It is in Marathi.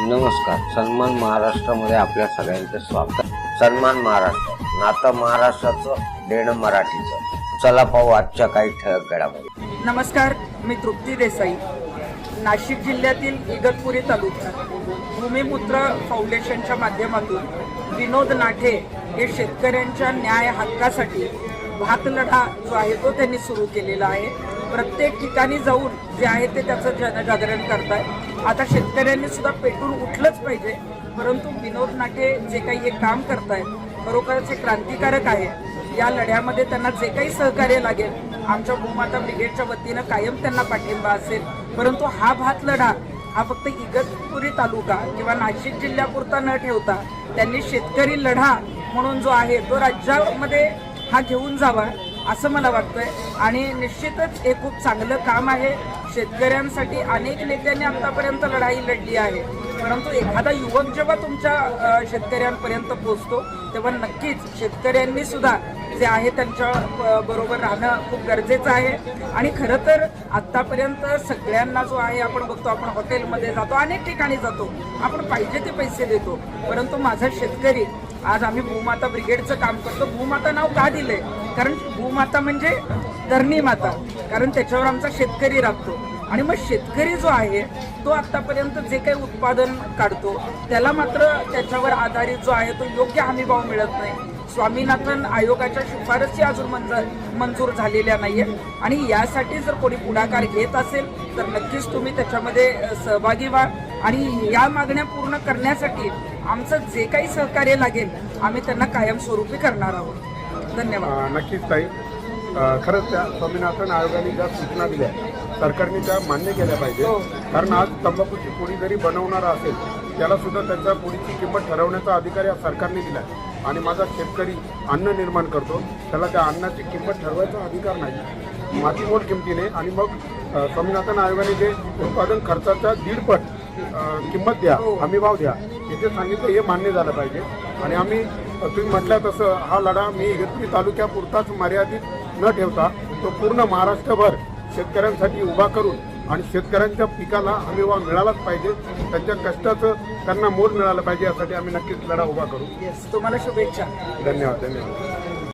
नमस्कार. सन्मान महाराष्ट्रामध्ये आपल्या सगळ्यांचे स्वागत सन्मान महाराष्ट्र. नातं महाराष्ट्राचं देणं मराठीचं. चला पाहू आजच्या काही ठळक घडामोडी. नमस्कार मी तृप्ती देसाई. नाशिक जिल्ह्यातील इगतपुरी तालुका भूमिपुत्र फाउंडेशनच्या माध्यमातून विनोद नाठे हे शेतकऱ्यांच्या न्याय हक्कासाठी भात लढा जो आहे तो त्यांनी सुरू केलेला आहे. प्रत्येक ठिकाणी जाऊन जे आहे ते त्याचं जनजागरण करतायत. आता शेतकऱ्यांनी सुद्धा पेटून उठलंच पाहिजे. परंतु विनोद नाटे जे काही हे काम करतायत खरोखरच हे क्रांतिकारक आहे. या लढ्यामध्ये त्यांना जे काही सहकार्य लागेल आमच्या भूमाता ब्रिगेडच्या वतीनं कायम त्यांना पाठिंबा असेल. परंतु हा भात लढा हा फक्त इगतपुरी तालुका किंवा नाशिक जिल्ह्यापुरता न ठेवता त्यांनी शेतकरी लढा म्हणून जो आहे तो राज्यामध्ये हा घेऊन जावा. असं मला वाटतंय. आणि निश्चितच हे खूप चांगलं काम आहे. शेतकऱ्यांसाठी अनेक नेत्यांनी आतापर्यंत लढाई लढली आहे. परंतु एखादा युवक जेव्हा तुमच्या शेतकऱ्यांपर्यंत पोहोचतो तेव्हा नक्कीच शेतकऱ्यांनी सुद्धा जे आहे त्यांच्या बरोबर राहणं खूप गरजेचं आहे. आणि खरं तर आत्तापर्यंत सगळ्यांना जो आहे आपण बघतो आपण हॉटेलमध्ये जातो अनेक ठिकाणी जातो. आपण पाहिजे ते पैसे देतो. परंतु माझा शेतकरी आज आम्ही भूमाता ब्रिगेडचं काम करतो. भूमाता नाव का दिलंय? कारण भूमाता म्हणजे धरणी माता. कारण त्याच्यावर आमचा शेतकरी राबतो. आणि मग शेतकरी जो आहे तो आत्तापर्यंत जे काही उत्पादन काढतो त्याला मात्र त्याच्यावर आधारित जो आहे तो योग्य हमीभाव मिळत नाही. स्वामीनाथन आयोगाच्या शिफारसी अजून मंजूर मंजूर झालेल्या नाही आहेत आणि यासाठी जर कोणी पुढाकार घेत असेल तर नक्कीच तुम्ही त्याच्यामध्ये सहभागी व्हा. आणि या मागण्या पूर्ण करण्यासाठी आमचं जे काही सहकार्य लागेल आम्ही त्यांना कायमस्वरूपी करणार आहोत. धन्यवाद. नक्कीच ताई. खरंच त्या स्वामीनाथन आयोगाने ज्या सूचना दिल्या सरकारने त्या मान्य केल्या पाहिजे हो. कारण आज तंबाखूची पोळी जरी बनवणारा असेल त्याला सुद्धा त्याच्या पोळीची किंमत ठरवण्याचा अधिकार या सरकारने दिला आणि माझा शेतकरी अन्न निर्माण करतो त्याला त्या अन्नाची किंमत ठरवायचा अधिकार नाही. मातीमोल किमतीने आणि मग स्वामीनाथन आयोगाने जे उत्पादन खर्चाच्या दीडपट किंमत द्या हो. हमीभाव द्या हे जे सांगितलं हे मान्य झालं पाहिजे. आणि आम्ही तुम्ही म्हटलं तसं हा लढा मी इगतपुरी तालुक्यापुरताच मर्यादित न ठेवता तो पूर्ण महाराष्ट्रभर शेतकऱ्यांसाठी उभा करून आणि शेतकऱ्यांच्या पिकाला हमीभाव मिळालाच पाहिजे त्यांच्या कष्टाचं त्यांना मोल मिळालं पाहिजे यासाठी आम्ही नक्कीच लढा उभा करू. तुम्हाला शुभेच्छा. धन्यवाद धन्यवाद.